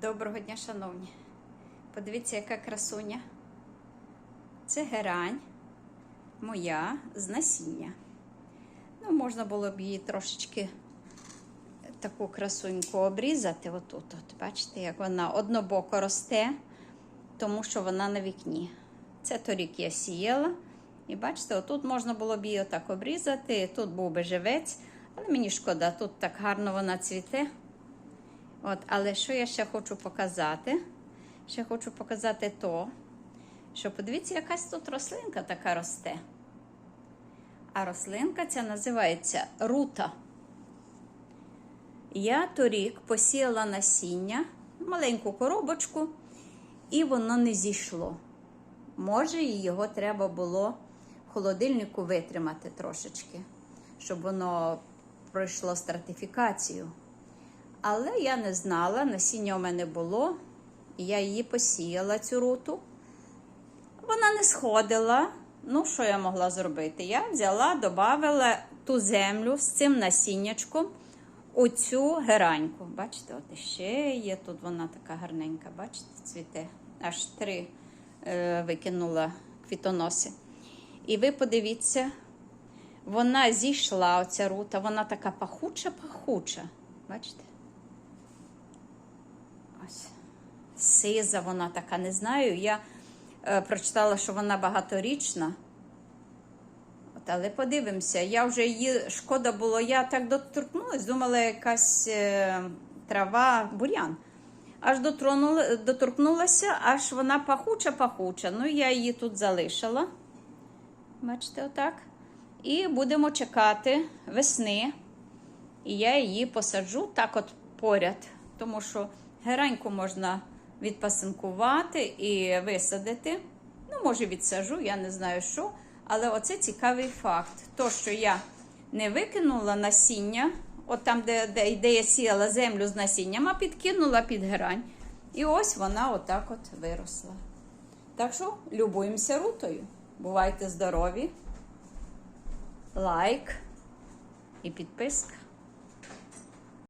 Доброго дня, шановні. Подивіться, яка красуня. Це герань моя з насіння. Ну, можна було б її трошечки таку красуньку обрізати. Отут, от, бачите, як вона однобоко росте, тому що вона на вікні. Це торік я сіяла. І бачите, отут можна було б її отак обрізати. Тут був би живець, але мені шкода, тут так гарно вона цвіте. От, але що я ще хочу показати? Ще хочу показати то, що подивіться, якась тут рослинка така росте. А рослинка ця називається рута. Я торік посіяла насіння, маленьку коробочку, і воно не зійшло. Може, його треба було в холодильнику витримати трошечки, щоб воно пройшло стратифікацію. Але я не знала, насіння у мене було, я її посіяла, цю руту. Вона не сходила. Ну, що я могла зробити? Я взяла, додала ту землю з цим насіннячком у цю гераньку. Бачите, от іще є тут вона така гарненька, бачите, цвіте. Аж три е, викинула квітоноси. І ви подивіться, вона зійшла, оця рута, вона така пахуча-пахуча. Бачите? Ось. Сиза вона така, не знаю. Я е, прочитала, що вона багаторічна. От, але подивимося, я вже її шкода було, я так доторкнулася, думала, якась е, трава, бур'ян. Аж дотронула, доторкнулася, аж вона пахуча-пахуча. Ну, я її тут залишила. Бачите, отак. І будемо чекати весни. І я її посаджу так от поряд, тому що гераньку можна відпасинкувати і висадити. Ну, може, відсажу, я не знаю що. Але оце цікавий факт. То, що я не викинула насіння, от там, де, де, де я сіяла землю з насінням, а підкинула під герань. І ось вона отак от виросла. Так що любуємося рутою. Бувайте здорові! Лайк і підписка.